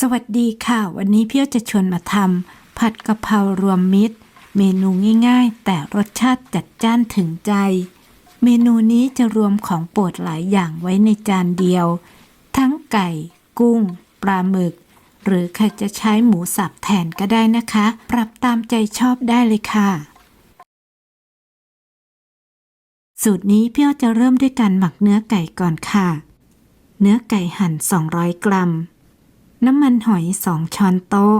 สวัสดีค่ะ วันนี้พี่จะชวนมาทำผัดกะเพรารวมมิตร เมนูง่ายๆ แต่รสชาติจัดจ้านถึงใจ เมนูนี้จะรวมของโปรดหลายอย่างไว้ในจานเดียว ทั้งไก่ กุ้ง ปลาหมึก หรือใครจะใช้หมูสับแทนก็ได้นะคะ ปรับตามใจชอบได้เลยค่ะ สูตรนี้พี่อ้อจะเริ่มด้วยการหมักเนื้อไก่ก่อนค่ะ เนื้อไก่หั่น 200 กรัม น้ำมันหอย2ช้อนโต๊ะ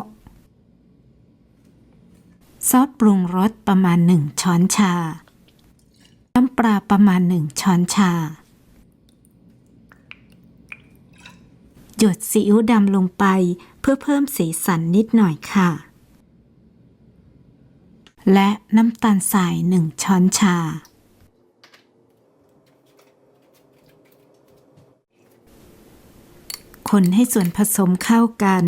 ซอสปรุงรสประมาณ1ช้อนชา น้ำปลาประมาณ1ช้อนชา หยดซีอิ๊วดำลงไปเพื่อเพิ่มสีสันนิดหน่อยค่ะ และน้ำตาลทราย1ช้อนชา คนให้ส่วนผสมเข้ากัน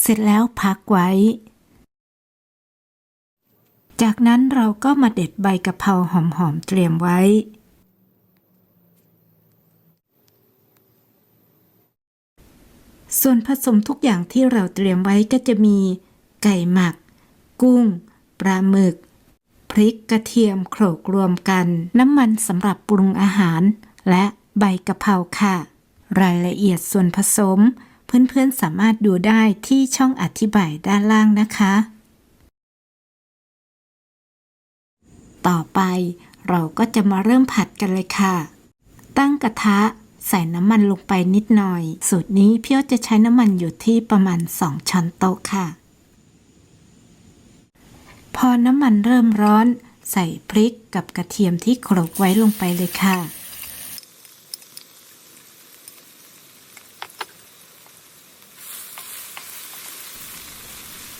เสร็จแล้วพักไว้ จากนั้นเราก็มาเด็ดใบกะเพราหอมๆเตรียมไว้ ส่วนผสมทุกอย่างที่เราเตรียมไว้ก็จะมี ไก่หมัก กุ้ง ปลาหมึก พริกกระเทียมโขลกรวมกัน น้ำมันสำหรับปรุงอาหาร และใบกะเพราค่ะ รายละเอียดส่วนผสม เพื่อนๆสามารถดูได้ที่ช่องอธิบายด้านล่างนะคะ ต่อไปเราก็จะมาเริ่มผัดกันเลยค่ะ ตั้งกระทะใส่น้ำมันลงไปนิดหน่อย สูตรนี้พี่อ้อจะใช้น้ำมันอยู่ที่ประมาณ 2 ช้อนโต๊ะค่ะ พอน้ำมันเริ่มร้อน ใส่พริกกับกระเทียมที่โขลกไว้ลงไปเลยค่ะ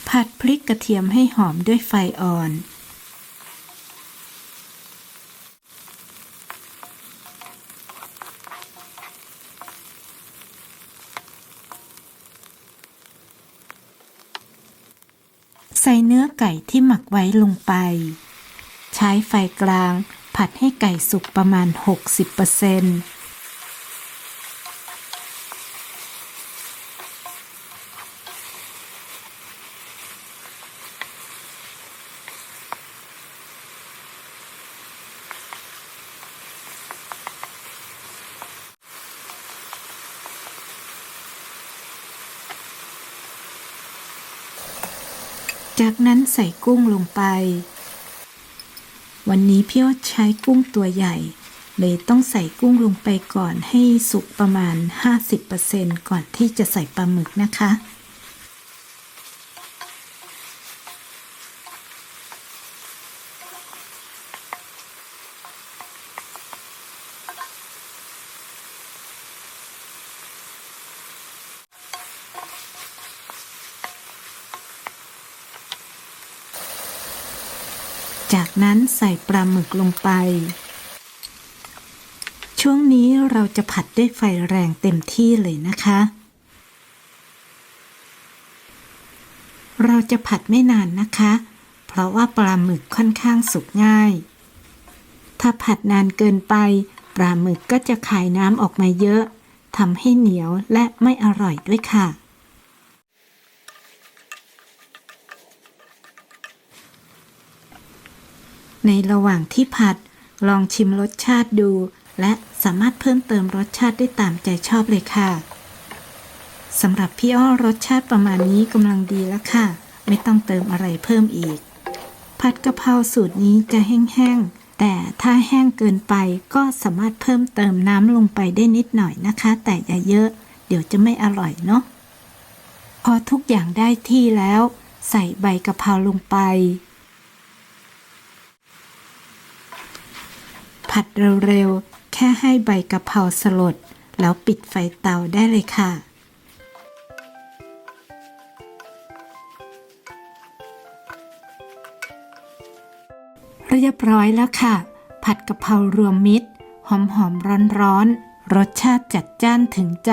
ผัดพริกกระเทียมให้หอมด้วยไฟอ่อน ส่เนื้อไก่ที่หมักไว้ลงไป ใช้ไฟกลางผัดให้ไก่สุกประมาณ 60% จากนั้นใส่กุ้งลงไป วันนี้พี่อ้อใช้กุ้งตัวใหญ่ เลยต้องใส่กุ้งลงไปก่อนให้สุกประมาณ 50%ก่อนที่จะใส่ปลาหมึกนะคะ จากนั้นใส่ปลาหมึกลงไป ช่วงนี้เราจะผัดด้วยไฟแรงเต็มที่เลยนะคะ เราจะผัดไม่นานนะคะ เพราะว่าปลาหมึกค่อนข้างสุกง่าย ถ้าผัดนานเกินไป ปลาหมึกก็จะคายน้ำออกมาเยอะทำให้เหนียวและไม่อร่อยด้วยค่ะ ในระหว่างที่ผัด ลองชิมรสชาติดู และสามารถเพิ่มเติมรสชาติได้ตามใจชอบเลยค่ะสำหรับพี่อ้อรสชาติประมาณนี้กำลังดีแล้วค่ะ ไม่ต้องเติมอะไรเพิ่มอีก ผัดกะเพราสูตรนี้จะแห้งๆ แต่ถ้าแห้งเกินไปก็สามารถเพิ่มเติมน้ำลงไปได้นิดหน่อยนะคะ แต่อย่าเยอะ เดี๋ยวจะไม่อร่อยเนาะพอทุกอย่างได้ที่แล้ว ใส่ใบกะเพราลงไป ผัดเร็วๆ แค่ให้ใบกะเพราสลด แล้วปิดไฟเตาได้เลยค่ะ เรียบร้อยแล้วค่ะ ผัดกะเพรารวมมิตร หอมหอมร้อนร้อนๆ รสชาติจัดจ้านถึงใจ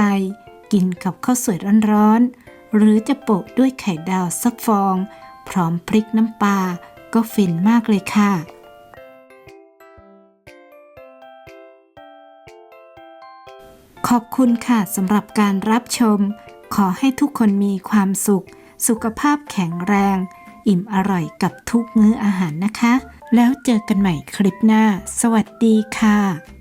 กินกับข้าวสวยร้อนๆ หรือจะโปะด้วยไข่ดาวสักฟอง พร้อมพริกน้ำปลาก็ฟินมากเลยค่ะ ขอบคุณค่ะสำหรับการรับชม ขอให้ทุกคนมีความสุข สุขภาพแข็งแรง อิ่มอร่อยกับทุกมื้ออาหารนะคะ แล้วเจอกันใหม่คลิปหน้า สวัสดีค่ะ